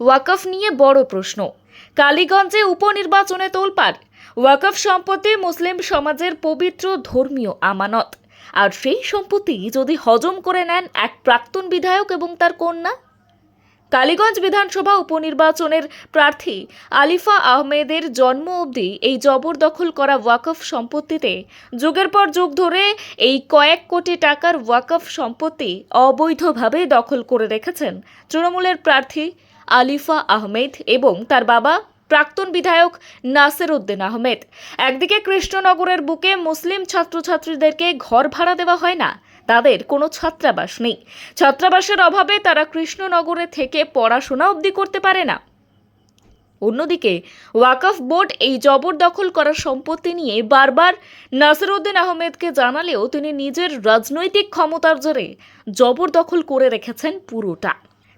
ওয়াকফ নিয়ে বড় প্রশ্ন। কালীগঞ্জে উপনির্বাচনে তোলপাড়। ওয়াকফ সম্পত্তি মুসলিম সমাজের পবিত্র ধর্মীয় আমানত। আর সেই সম্পত্তি যদি হজম করে নেন এক প্রাক্তন বিধায়ক এবং তার কন্যা? কালীগঞ্জ বিধানসভা উপনির্বাচনের প্রার্থী আলিফা আহমেদের জন্ম অবধি এই জবরদখল করা ওয়াকফ সম্পত্তিতে যুগের পর যুগ ধরে এই কয়েক কোটি টাকার ওয়াকফ সম্পত্তি অবৈধভাবে দখল করে রেখেছেন তৃণমূলের প্রার্থী আলিফা আহমেদ এবং তার বাবা প্রাক্তন বিধায়ক নাসির উদ্দিন আহমেদ। একদিকে কৃষ্ণনগরের বুকে মুসলিম ছাত্রছাত্রীদেরকে ঘর ভাড়া দেওয়া হয় না, তাদের কোনো ছাত্রাবাস নেই। ছাত্রাবাসের অভাবে তারা কৃষ্ণনগরে থেকে পড়াশোনা অবধি করতে পারে না। অন্যদিকে ওয়াকফ বোর্ড এই জবরদখল করা সম্পত্তি নিয়ে বারবার নাসিরউদ্দিন আহমেদকে জানালেও তিনি নিজের রাজনৈতিক ক্ষমতার জোরে জবরদখল করে রেখেছেন পুরোটা।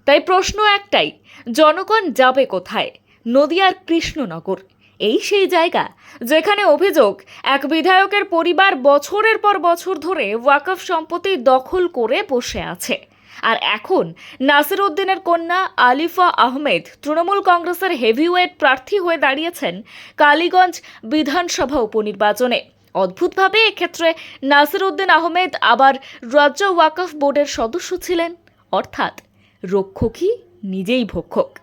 তাই প্রশ্ন একটাই, জনগণ যাবে কোথায়? নদিয়ার কৃষ্ণনগর। এই সেই জায়গা যেখানে অভিযোগ, এক বিধায়কের পরিবার বছরের পর বছর ধরে ওয়াকফ সম্পত্তি দখল করে বসে আছে। আর এখন নাসির উদ্দিনের কন্যা আলিফা আহমেদ তৃণমূল কংগ্রেসের হেভিওয়েট প্রার্থী হয়ে দাঁড়িয়েছেন কালীগঞ্জ বিধানসভা উপনির্বাচনে। অদ্ভুতভাবে এক্ষেত্রে নাসির উদ্দিন আহমেদ আবার রাজ্য ওয়াকফ বোর্ডের সদস্য ছিলেন। অর্থাৎ রক্ষকই নিজেই ভক্ষক।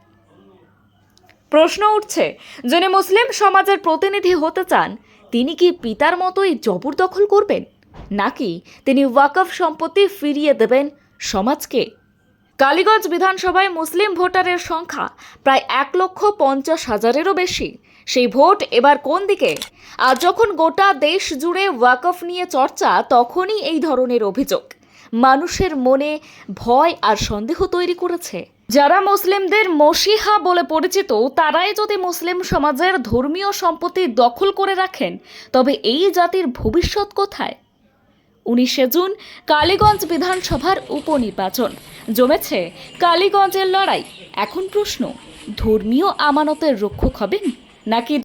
প্রশ্ন উঠছে, যিনি মুসলিম সমাজের প্রতিনিধি হতে চান, তিনি কি পিতার মতোই জবরদখল করবেন? নাকি তিনি ওয়াকফ সম্পত্তি ফিরিয়ে দেবেন সমাজকে? কালীগঞ্জ বিধানসভায় মুসলিম ভোটারের সংখ্যা প্রায় এক লক্ষ পঞ্চাশ হাজারেরও বেশি। সেই ভোট এবার কোন দিকে? আর যখন গোটা দেশ জুড়ে ওয়াকফ নিয়ে চর্চা, তখনই এই ধরনের অভিযোগ। মানুষের মনে ভয় আর সন্দেহ তৈরি করেছে। যারা মুসলিমদের মসিহা বলে পরিচিত, তারাই যদি মুসলিম সমাজের ধর্মীয় সম্পত্তি দখল করে রাখেন, তবে এই জাতির ভবিষ্যৎ কোথায়? উনিশে জুন, কালীগঞ্জ বিধানসভার উপনির্বাচন। জমেছে কালীগঞ্জের লড়াই। এখন প্রশ্ন, ধর্মীয় আমানতের রক্ষক হবেন নাকি